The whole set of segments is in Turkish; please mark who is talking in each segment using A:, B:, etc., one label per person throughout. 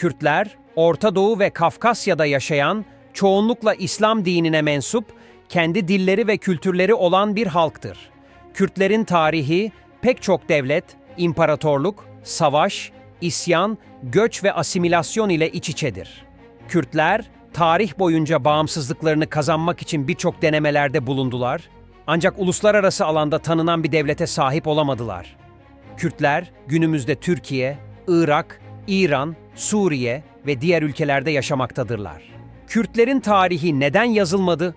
A: Kürtler, Orta Doğu ve Kafkasya'da yaşayan, çoğunlukla İslam dinine mensup, kendi dilleri ve kültürleri olan bir halktır. Kürtlerin tarihi pek çok devlet, imparatorluk, savaş, isyan, göç ve asimilasyon ile iç içedir. Kürtler, tarih boyunca bağımsızlıklarını kazanmak için birçok denemelerde bulundular, ancak uluslararası alanda tanınan bir devlete sahip olamadılar. Kürtler günümüzde Türkiye, Irak, İran, Suriye ve diğer ülkelerde yaşamaktadırlar. Kürtlerin tarihi neden yazılmadı?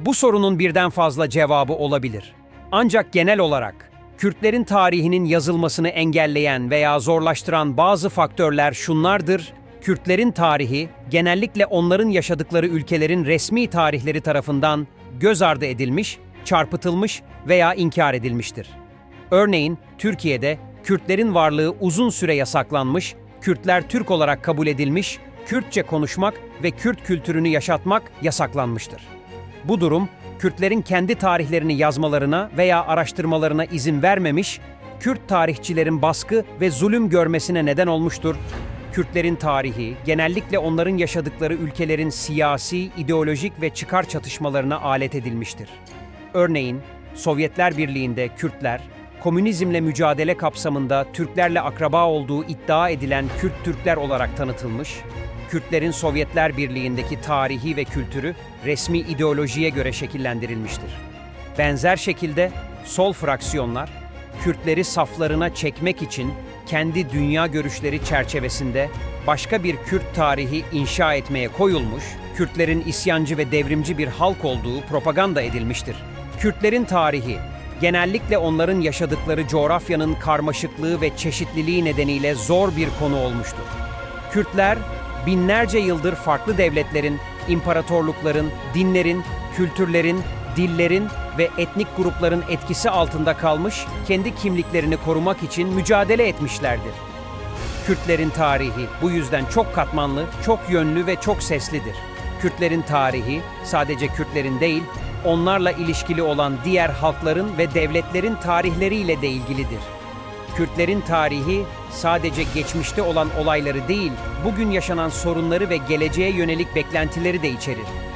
A: Bu sorunun birden fazla cevabı olabilir. Ancak genel olarak Kürtlerin tarihinin yazılmasını engelleyen veya zorlaştıran bazı faktörler şunlardır. Kürtlerin tarihi genellikle onların yaşadıkları ülkelerin resmi tarihleri tarafından göz ardı edilmiş, çarpıtılmış veya inkar edilmiştir. Örneğin Türkiye'de Kürtlerin varlığı uzun süre yasaklanmış, Kürtler Türk olarak kabul edilmiş, Kürtçe konuşmak ve Kürt kültürünü yaşatmak yasaklanmıştır. Bu durum, Kürtlerin kendi tarihlerini yazmalarına veya araştırmalarına izin vermemiş, Kürt tarihçilerin baskı ve zulüm görmesine neden olmuştur. Kürtlerin tarihi, genellikle onların yaşadıkları ülkelerin siyasi, ideolojik ve çıkar çatışmalarına alet edilmiştir. Örneğin, Sovyetler Birliği'nde Kürtler, komünizmle mücadele kapsamında Türklerle akraba olduğu iddia edilen Kürt Türkler olarak tanıtılmış, Kürtlerin Sovyetler Birliği'ndeki tarihi ve kültürü resmi ideolojiye göre şekillendirilmiştir. Benzer şekilde sol fraksiyonlar, Kürtleri saflarına çekmek için kendi dünya görüşleri çerçevesinde başka bir Kürt tarihi inşa etmeye koyulmuş, Kürtlerin isyancı ve devrimci bir halk olduğu propaganda edilmiştir. Kürtlerin tarihi, genellikle onların yaşadıkları coğrafyanın karmaşıklığı ve çeşitliliği nedeniyle zor bir konu olmuştur. Kürtler, binlerce yıldır farklı devletlerin, imparatorlukların, dinlerin, kültürlerin, dillerin ve etnik grupların etkisi altında kalmış, kendi kimliklerini korumak için mücadele etmişlerdir. Kürtlerin tarihi bu yüzden çok katmanlı, çok yönlü ve çok seslidir. Kürtlerin tarihi sadece Kürtlerin değil, onlarla ilişkili olan diğer halkların ve devletlerin tarihleriyle de ilgilidir. Kürtlerin tarihi sadece geçmişte olan olayları değil, bugün yaşanan sorunları ve geleceğe yönelik beklentileri de içerir.